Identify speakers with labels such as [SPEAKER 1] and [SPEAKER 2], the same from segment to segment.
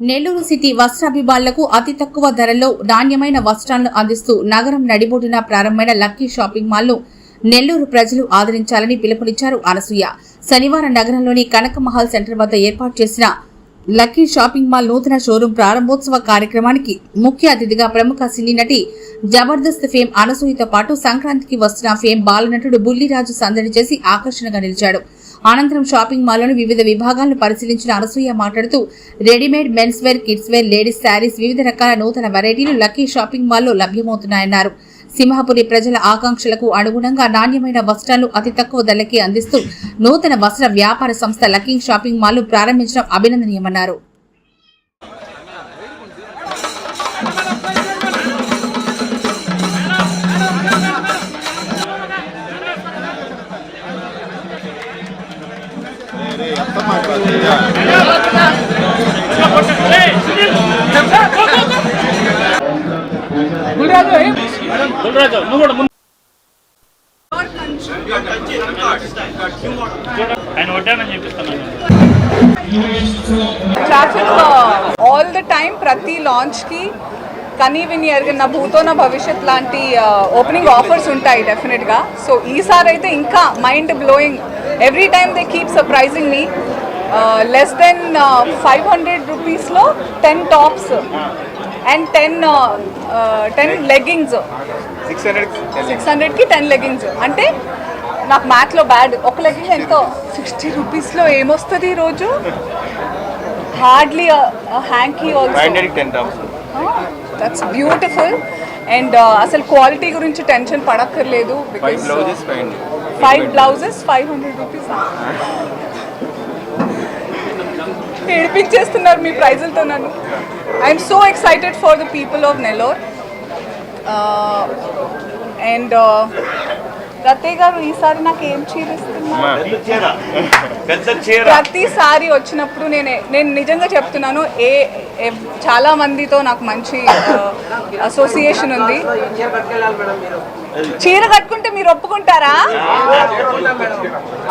[SPEAKER 1] Nellore city వస్త్రాభిమానులకు అతి తక్కువ ధరల్లో నాణ్యమైన వస్త్రాలను అందిస్తూ నగరం నడిబొడ్డున ప్రారంభమైన లక్కీ షాపింగ్ మాల్ను నెల్లూరు ప్రజలు ఆదరించాలని పిలుపునిచ్చారు అనసూయ. శనివారం నగరంలోని కనక మహల్ సెంటర్ వద్ద ఏర్పాటు చేసిన లక్కీ షాపింగ్ మాల్ నూతన షోరూం ప్రారంభోత్సవ కార్యక్రమానికి ముఖ్య అతిథిగా ప్రముఖ సినీ నటి జబర్దస్త్ ఫేమ్ అనసూయతో పాటు సంక్రాంతికి వస్తున్న ఫేమ్ బాలనటుడు బుల్లిరాజు సందడి చేసి ఆకర్షణగా నిలిచాడు. అనంతరం షాపింగ్ మాల్లోని వివిధ విభాగాలను పరిశీలించిన అనసూయ మాట్లాడుతూ readymade men's wear kids wear ladies saris వివిధ రకాల నూతన వెరైటీలు లక్కీ షాపింగ్ మాల్లో లభ్యమవుతున్నాయన్నారు. సింహపురి ప్రజల ఆకాంక్షలకు అనుగుణంగా నాణ్యమైన వస్త్రాలు అతి తక్కువ ధరలకి అందిస్తూ నూతన వస్త్ర వ్యాపార సంస్థ లక్కీ షాపింగ్ మాల్ ప్రారంభించడం అభినందనీయమన్నారు.
[SPEAKER 2] ఆయన వడ్డానని చెప్పిస్తాను
[SPEAKER 3] ట్రాఫిక్ ఆల్ ద టైం ప్రతి లాంచ్కి కనీ విని ఎరిగిన భూతో నా భవిష్యత్ లాంటి ఓపెనింగ్ ఆఫర్స్ ఉంటాయి డెఫినెట్గా సో ఈసారి అయితే ఇంకా mind blowing every time they keep surprising me less than five hundred రూపీస్లో ten tops and ten ten leggings
[SPEAKER 4] six hundred
[SPEAKER 3] six హండ్రెడ్కి టెన్ లెగ్గింగ్స్ అంటే నాకు మ్యాథ్లో బ్యాడ్ ఒక లెగ్గింగ్ ఎంతో? సిక్స్టీ రూపీస్లో ఏమొస్తుంది ఈరోజు hardly hanky also that's beautiful and అసలు క్వాలిటీ గురించి tension పడక్కర్లేదు
[SPEAKER 4] five blouses five hundred
[SPEAKER 3] five blouses five hundred rupees ఏడిపించేస్తున్నారు మీ ప్రైజులతో నన్ను. I'm so excited for the people of Nellore and రతే గారు ఈసారి నాకు ఏం చీర ఇస్తున్నారు?
[SPEAKER 4] పెద్ద చీర.
[SPEAKER 3] ప్రతిసారి వచ్చినప్పుడు నేను నేను నిజంగా చెప్తున్నాను ఏ చాలా మందితో నాకు మంచి అసోసియేషన్ ఉంది. చీర కట్టుకుంటే మీరు ఒప్పుకుంటారా?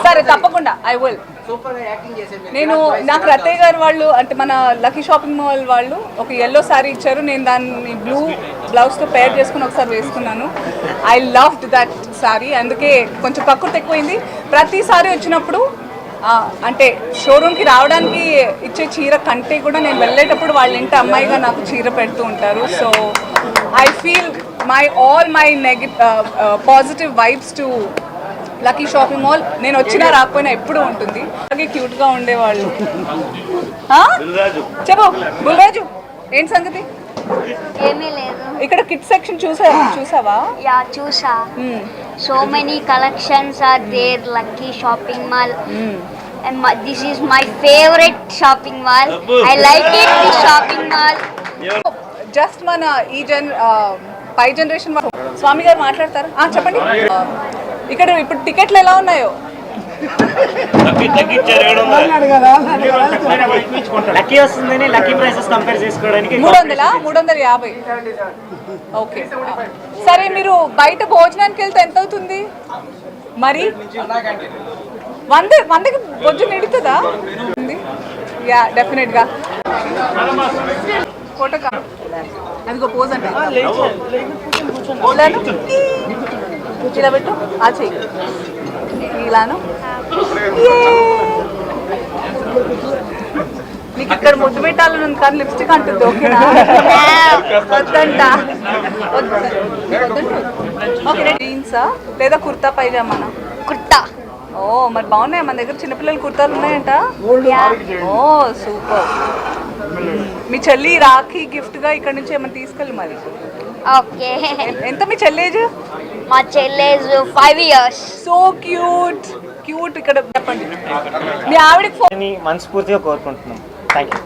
[SPEAKER 3] సరే తప్పకుండా ఐ విల్ నేను నాకు రత్తయ్య గారు వాళ్ళు అంటే మన లక్కీ షాపింగ్ మాల్ వాళ్ళు ఒక ఎల్లో శారీ ఇచ్చారు. నేను దాన్ని బ్లూ బ్లౌజ్తో పేర్ చేసుకుని ఒకసారి వేసుకున్నాను. ఐ లవ్డ్ దట్ శారీ అందుకే కొంచెం ప్రకృతి ఎక్కువైంది. ప్రతిసారి వచ్చినప్పుడు అంటే షోరూమ్కి రావడానికి ఇచ్చే చీర కంటే కూడా నేను వెళ్ళేటప్పుడు వాళ్ళ ఇంటి అమ్మాయిగా నాకు చీర పెడుతూ ఉంటారు. So I feel my all my negative positive vibes to lucky shopping mall నేను వచ్చినా రాకపోయినా ఎప్పుడూ ఉంటుంది. అలాగే క్యూట్గా ఉండేవాళ్ళు? చెప్పు బుల్రాజు ఏంటి సంగతి?
[SPEAKER 5] ఏమీ లేదు.
[SPEAKER 3] ఇక్కడ కిట్ సెక్షన్ చూసా చూసావా?
[SPEAKER 5] యా చూసా. So many collections are there lucky shopping mall and this is my favourite shopping mall I like it the shopping mall
[SPEAKER 3] just మన ఈ జన్ పై జనరేషన్ స్వామి గారు మాట్లాడతారు? ఆ, చెప్పండి. ఇక్కడ ఇప్పుడు టికెట్లు ఎలా ఉన్నాయో?
[SPEAKER 6] లక్కీ వస్తుందని లక్కీ ప్రైసెస్ కంపేర్ చేసుకోవడానికి
[SPEAKER 3] మూడు వందల? మూడు వందల యాభై. ఓకే. సరే మీరు బయట భోజనానికి వెళ్తే ఎంత అవుతుంది? మరి? వంద వందకి భోజనం నిడుతుందా? యా డెఫినెట్గా. ఫోటో అదిగో పోజ్ అంటే. ఇలా పెట్టు. ఆ చెయ్యి. ఇలాను నీకు ఇక్కడ ముద్దు పెట్టాలని ఉంది కానీ లిప్స్టిక్ అంటుంది ఓకేనా? వద్దంట. ఓకే జీన్సా లేదా కుర్తా పైజామానా?
[SPEAKER 5] కుర్తా.
[SPEAKER 3] ఓ మరి బాగున్నాయి? మన దగ్గర చిన్నపిల్లల కుర్తాలు ఉన్నాయంట? ఓ సూపర్. మీ చెల్లి రాఖీ గిఫ్ట్గా ఇక్కడ నుంచి ఏమైనా తీసుకెళ్ళి మరి.
[SPEAKER 5] ఓకే.
[SPEAKER 3] ఎంత మీ చెల్లి ఏజ్?
[SPEAKER 5] మా చెల్లెజ్ five years
[SPEAKER 3] so cute cute ఇక్కడ. చెప్పండి. మీ ఆవిడకి
[SPEAKER 6] మనస్ఫూర్తిగా కోరుకుంటున్నాం. థ్యాంక్ యూ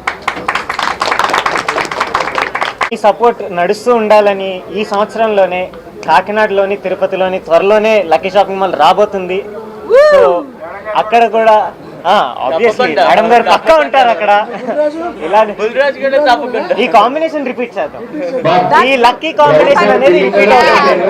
[SPEAKER 6] ఈ సపోర్ట్ నడుస్తూ ఉండాలని ఈ సంవత్సరంలోనే కాకినాడలోని తిరుపతిలోని త్వరలోనే లక్కీ షాపింగ్ మాల్ రాబోతుంది. సో అక్కడ కూడా మేడం గారు పక్కా ఉంటారు అక్కడ. ఇలా ఈ కాంబినేషన్ రిపీట్ చేద్దాం. ఈ లక్కీ కాంబినేషన్ అనేది రిపీట్ అవుతుంది.